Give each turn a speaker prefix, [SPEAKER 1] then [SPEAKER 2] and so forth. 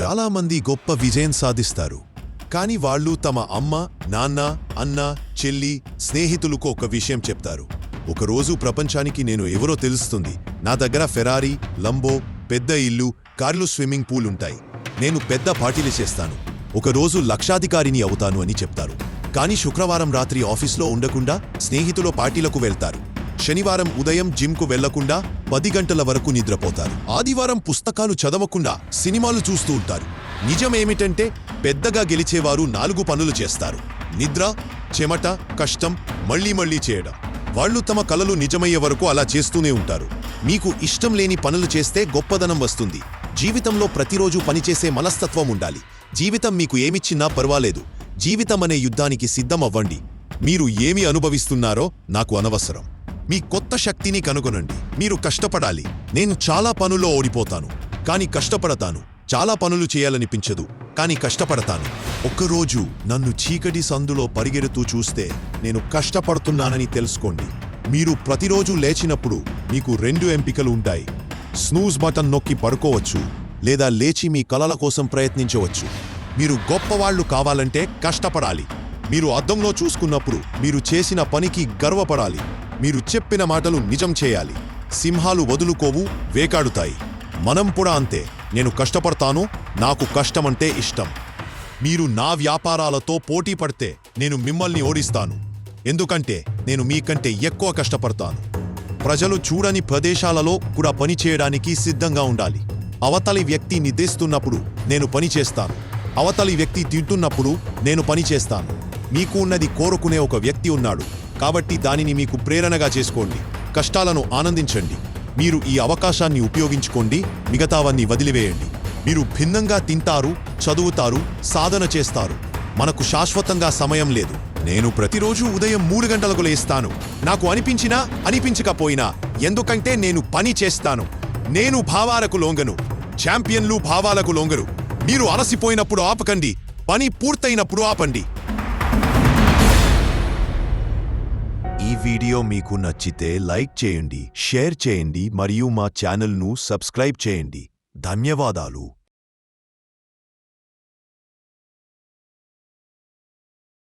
[SPEAKER 1] చాలామంది గొప్ప విజయం సాధిస్తారు. కాని వాళ్ళు తమ అమ్మ నాన్న అన్న చెల్లి స్నేహితులకు ఒక విషయం చెప్తారు. ఒకరోజు ప్రపంచానికి నేను ఎవరో తెలుస్తుంది. నా దగ్గర ఫెరారీ లంబో పెద్ద ఇల్లు కార్లు స్విమ్మింగ్ పూల్ ఉంటాయి. నేను పెద్ద పార్టీలు చేస్తాను. ఒకరోజు లక్షాధికారిని అవుతాను అని చెప్తారు. కానీ శుక్రవారం రాత్రి ఆఫీస్లో ఉండకుండా స్నేహితుల పార్టీలకు వెళ్తారు. శనివారం ఉదయం జిమ్కు వెళ్ళకుండా పది గంటల వరకు నిద్రపోతారు. ఆదివారం పుస్తకాలు చదవకుండా సినిమాలు చూస్తూ ఉంటారు. నిజమేమిటంటే పెద్దగా గెలిచేవారు నాలుగు పనులు చేస్తారు. నిద్ర చెమట కష్టం మళ్ళీ మళ్ళీ చేయడం. వాళ్ళు తమ కలలు నిజమయ్యే వరకు అలా చేస్తూనే ఉంటారు. మీకు ఇష్టం లేని పనులు చేస్తే గొప్పదనం వస్తుంది. జీవితంలో ప్రతిరోజు పనిచేసే మనస్తత్వం ఉండాలి. జీవితం మీకు ఏమిచ్చినా పర్వాలేదు. జీవితం అనే యుద్ధానికి సిద్ధం అవ్వండి మీరు ఏమి అనుభవిస్తున్నారో నాకు అనవసరం. మీ కొత్త శక్తిని కనుగొనండి. మీరు కష్టపడాలి. నేను చాలా పనుల్లో ఓడిపోతాను. కానీ కష్టపడతాను. చాలా పనులు చేయాలనిపించదు. కానీ కష్టపడతాను. ఒక్కరోజు నన్ను చీకటి సందులో పరిగెడుతూ చూస్తే నేను కష్టపడుతున్నానని తెలుసుకోండి. మీరు ప్రతిరోజు లేచినప్పుడు మీకు రెండు ఎంపికలు ఉంటాయి. స్నూజ్ బటన్ నొక్కి పడుకోవచ్చు. లేదా లేచి మీ కలల కోసం ప్రయత్నించవచ్చు. మీరు గొప్పవాళ్ళు కావాలంటే కష్టపడాలి. మీరు అద్దంలో చూసుకున్నప్పుడు మీరు చేసిన పనికి గర్వపడాలి. మీరు చెప్పిన మాటలు నిజం చేయాలి. సింహాలు వదులుకోవు వేకాడుతాయి. మనం కూడా అంతే. నేను కష్టపడతాను నాకు కష్టమంటే ఇష్టం. మీరు నా వ్యాపారాలతో పోటీ పడితే నేను మిమ్మల్ని ఓడిస్తాను. ఎందుకంటే నేను మీకంటే ఎక్కువ కష్టపడతాను. ప్రజలు చూడని ప్రదేశాలలో కూడా పనిచేయడానికి సిద్ధంగా ఉండాలి. అవతలి వ్యక్తి నిద్రిస్తున్నప్పుడు నేను పని చేస్తాను. అవతలి వ్యక్తి తింటున్నప్పుడు నేను పని చేస్తాను. మీకు ఉన్నది కోరుకునే ఒక వ్యక్తి ఉన్నాడు. కాబట్టి దానిని మీకు ప్రేరణగా చేసుకోండి. కష్టాలను ఆనందించండి. మీరు ఈ అవకాశాన్ని ఉపయోగించుకోండి. మిగతావన్నీ వదిలివేయండి. మీరు భిన్నంగా తింటారు చదువుతారు సాధన చేస్తారు. మనకు శాశ్వతంగా సమయం లేదు. నేను ప్రతిరోజు ఉదయం మూడు గంటలకు లేస్తాను. నాకు అనిపించినా అనిపించకపోయినా ఎందుకంటే నేను పని చేస్తాను. నేను భావాలకు లోంగను. ఛాంపియన్లు భావాలకు లోంగరు. మీరు అలసిపోయినప్పుడు ఆపకండి. పని పూర్తయినప్పుడు ఆపండి. వీడియో మీకు నచ్చితే లైక్ చేయండి షేర్ చేయండి మరియు మా ఛానల్ను సబ్స్క్రైబ్ చేయండి. ధన్యవాదాలు.